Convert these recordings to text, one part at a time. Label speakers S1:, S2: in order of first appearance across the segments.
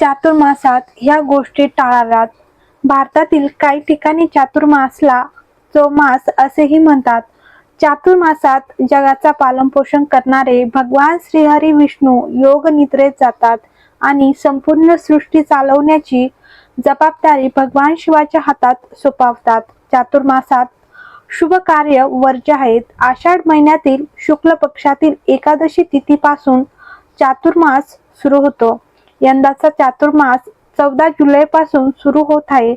S1: चातुर्मासात ह्या गोष्टी टाळाव्यात. भारतातील काही ठिकाणी चातुर्मासला चौमास असेही म्हणतात चातुर्मासात जगाचा पालनपोषण करणारे भगवान श्रीहरी विष्णू योग निद्रेत जातात आणि संपूर्ण सृष्टी चालवण्याची जबाबदारी भगवान शिवाच्या हातात सोपावतात. चातुर्मासात शुभ कार्य वर्ज्य आहेत. आषाढ महिन्यातील शुक्ल पक्षातील एकादशी तिथीपासून चातुर्मास सुरू होतो. यंदाचा चातुर्मास चौदा जुलै पासून सुरू होत आहे.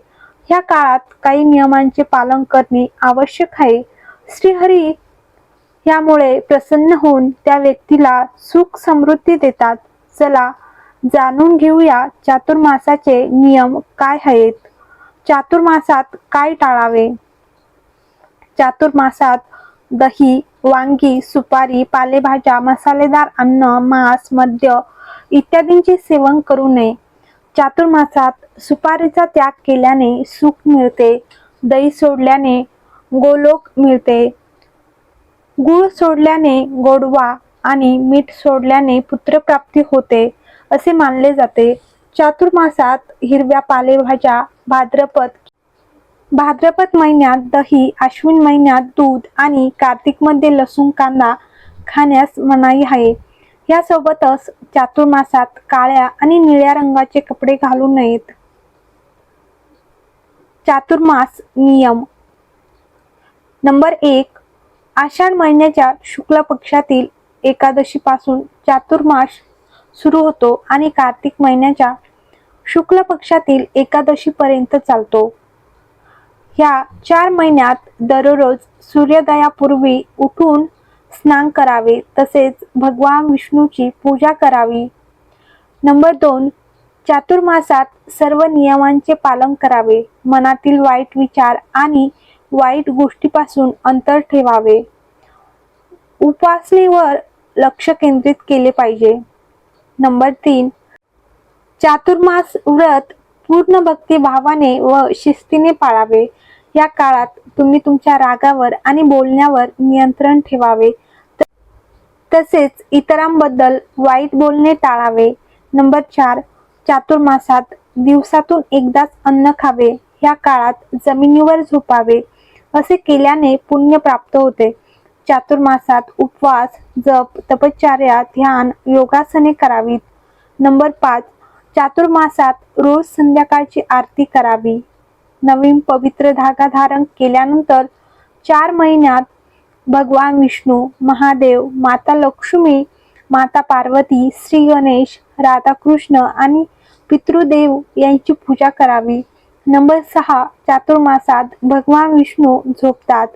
S1: ह्या काळात काही नियमांचे पालन करणे आवश्यक आहे. श्रीहरी यामुळे प्रसन्न होऊन त्या व्यक्तीला सुख समृद्धी देतात. चला जाणून घेऊया चातुर्मासाचे नियम काय आहेत. चातुर्मासात काय टाळावे? चातुर्मासात दही वांगी सुपारी पालेभाज्या मसालेदार अन्न मांस मद्य इत्यादींचे सेवन करू नये. चातुर्मासात सुपारीचा त्याग केल्याने सुख मिळते दही सोडल्याने गोलोक मिळते. गुळ सोडल्याने गोडवा आणि मीठ सोडल्याने पुत्रप्राप्ती होते असे मानले जाते. चातुर्मासात हिरव्या पालेभाज्या भाद्रपद भाद्रपद महिन्यात दही अश्विन महिन्यात दूध आणि कार्तिकमध्ये लसूण कांदा खाण्यास मनाई आहे. यासोबतच चातुर्मासात काळ्या आणि निळ्या रंगाचे कपडे घालू नयेत. चातुर्मास नियम. नंबर एक आषाढ महिन्याच्या शुक्ल पक्षातील एकादशीपासून चातुर्मास सुरू होतो आणि कार्तिक महिन्याच्या शुक्ल पक्षातील एकादशीपर्यंत चालतो. ह्या चार महिन्यात दररोज सूर्योदयापूर्वी उठून स्नान करावे तसेच भगवान विष्णूची पूजा करावी. नंबर दोन चातुर्मासात सर्व नियमांचे पालन करावे. मनातील वाईट विचार आणि वाईट गोष्टीपासून अंतर ठेवावे. उपासनेवर लक्ष केंद्रित केले पाहिजे. नंबर तीन चातुर्मास व्रत पूर्ण भक्तिभावाने व शिस्तीने पाळावे. या काळात तुम्ही तुमच्या रागावर आणि बोलण्यावर नियंत्रण ठेवावे. तसेच इतरांबद्दल वाईट बोलणे टाळावे. नंबर चार चातुर्मासात दिवसातून एकदाच अन्न खावे. या काळात जमिनीवर झोपावे. असे केल्याने पुण्य प्राप्त होते. चातुर्मासात उपवास जप तपश्चर्या ध्यान योगासने करावीत. नंबर पाच चातुर्मासात रोज संध्याकाळची आरती करावी. नवीन पवित्र धागा धारण केल्यानंतर चार महिन्यात भगवान विष्णू महादेव माता लक्ष्मी माता पार्वती श्री गणेश राधाकृष्ण आणि पितृदेव यांची पूजा करावी. नंबर सहा चातुर्मासात भगवान विष्णू झोपतात.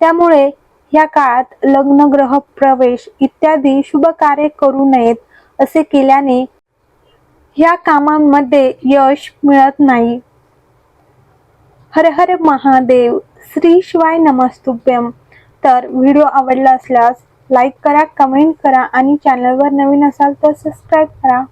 S1: त्यामुळे या काळात लग्न ग्रह प्रवेश इत्यादी शुभ कार्य करू नयेत असे केल्याने ह्या कामांमध्ये यश मिळत नाही. हर हर महादेव श्री शिवाय नमस्तुभ्यम. तर व्हिडिओ आवडला असल्यास लाईक करा कमेंट करा आणि चॅनलवर नवीन असाल तर सबस्क्राईब करा.